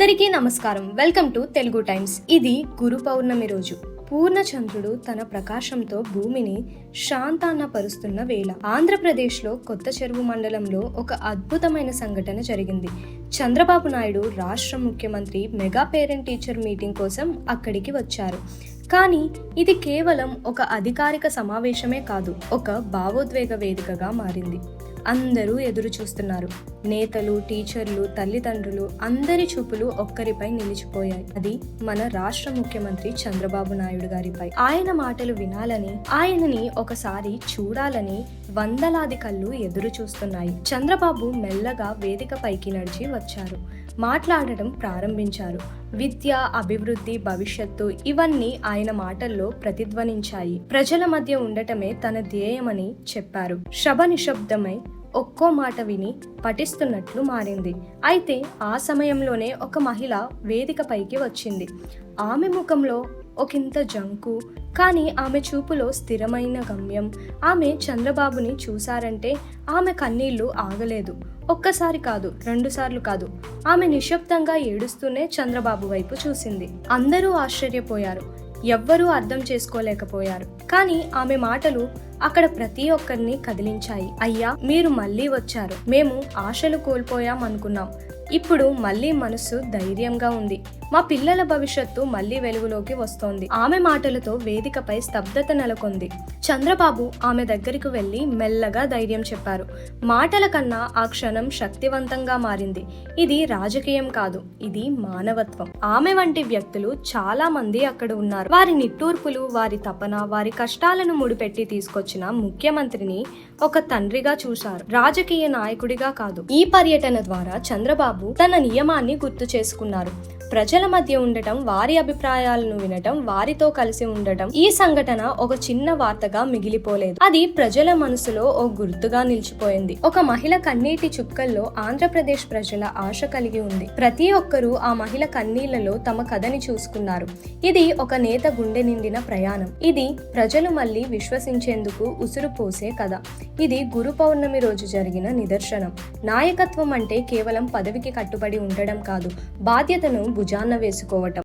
అందరికీ నమస్కారం. Welcome to Telugu Times. ఇది గురు పౌర్ణమి రోజు. పూర్ణచంద్రుడు తన ప్రకాశంతో భూమిని శాంతాన్న పరుస్తున్న వేళ ఆంధ్రప్రదేశ్లో కొత్త చెరువు మండలంలో ఒక అద్భుతమైన సంఘటన జరిగింది. చంద్రబాబు నాయుడు రాష్ట్ర ముఖ్యమంత్రి మెగా పేరెంట్ టీచర్ మీటింగ్ కోసం అక్కడికి వచ్చారు. కానీ ఇది కేవలం ఒక అధికారిక సమావేశమే కాదు ఒక భావోద్వేగ వేదికగా మారింది. అందరూ ఎదురు చూస్తున్నారు. నేతలు టీచర్లు తల్లిదండ్రులు అందరి చూపులు ఒక్కరిపై నిలిచిపోయాయి. అది మన రాష్ట్ర ముఖ్యమంత్రి చంద్రబాబు నాయుడు గారిపై. ఆయన మాటలు వినాలని ఆయనని ఒకసారి చూడాలని వందలాది కళ్ళు ఎదురు చూస్తున్నాయి. చంద్రబాబు మెల్లగా వేదిక పైకి నడిచి వచ్చారు. మాట్లాడటం ప్రారంభించారు. విద్య అభివృద్ధి భవిష్యత్తు ఇవన్నీ ఆయన మాటల్లో ప్రతిధ్వనించాయి. ప్రజల మధ్య ఉండటమే తన ధ్యేయమని చెప్పారు. శబ నిశ్శబ్దమై ఒక్కో మాట విని పఠిస్తున్నట్లు మారింది. అయితే ఆ సమయంలోనే ఒక మహిళ వేదికపైకి వచ్చింది. ఆమె ముఖంలో ఒకంత జంకు కానీ ఆమె చూపులో స్థిరమైన గమ్యం. ఆమె చంద్రబాబుని చూశారంటే ఆమె కన్నీళ్ళు ఆగలేదు. ఒక్కసారి కాదు రెండుసార్లు కాదు. ఆమె నిశ్శబ్దంగా ఏడుస్తూనే చంద్రబాబు వైపు చూసింది. అందరూ ఆశ్చర్యపోయారు. ఎవ్వరూ అర్థం చేసుకోలేకపోయారు. కానీ ఆమె మాటలు అక్కడ ప్రతి ఒక్కరిని కదిలించాయి. అయ్యా మీరు మళ్ళీ వచ్చారు. మేము ఆశలు కోల్పోయాం అనుకున్నాం ఇప్పుడు మళ్ళీ మనసు ధైర్యంగా ఉంది. మా పిల్లల భవిష్యత్తు మళ్ళీ వెలుగులోకి వస్తోంది. ఆమె మాటలతో వేదికపై స్తబ్దత నెలకొంది. చంద్రబాబు ఆమె దగ్గరికి వెళ్ళి మెల్లగా ధైర్యం చెప్పారు. మాటల కన్నా ఆ క్షణం శక్తివంతంగా మారింది. ఇది రాజకీయం కాదు ఇది మానవత్వం. ఆమె వంటి వ్యక్తులు చాలా మంది అక్కడ ఉన్నారు. వారి నిట్టూర్పులు వారి తపన వారి కష్టాలను ముడిపెట్టి తీసుకొచ్చిన ముఖ్యమంత్రిని ఒక తండ్రిగా చూశారు. రాజకీయ నాయకుడిగా కాదు. ఈ పర్యటన ద్వారా చంద్రబాబు తన నియమాన్ని గుర్తు చేసుకున్నారు. ప్రజల మధ్య ఉండటం వారి అభిప్రాయాలను వినటం వారితో కలిసి ఉండటం ఈ సంఘటన ఒక చిన్న వార్తగా మిగిలిపోలేదు. అది ప్రజల మనసులో ఓ గుర్తుగా నిలిచిపోయింది. ఒక మహిళ కన్నీటి చుక్కల్లో ఆంధ్రప్రదేశ్ ప్రజల ఆశ కలిగి ఉంది. ప్రతి ఒక్కరూ ఆ మహిళ కన్నీళ్ళలో తమ కథని చూసుకున్నారు. ఇది ఒక నేత గుండె నిండిన ప్రయాణం. ఇది ప్రజలు మళ్ళీ విశ్వసించేందుకు ఉసురు పోసే కథ. ఇది గురు పౌర్ణమి రోజు జరిగిన నిదర్శనం. నాయకత్వం అంటే కేవలం పదవికి కట్టుబడి ఉండడం కాదు. బాధ్యతను భుజాన వేసుకోవటం.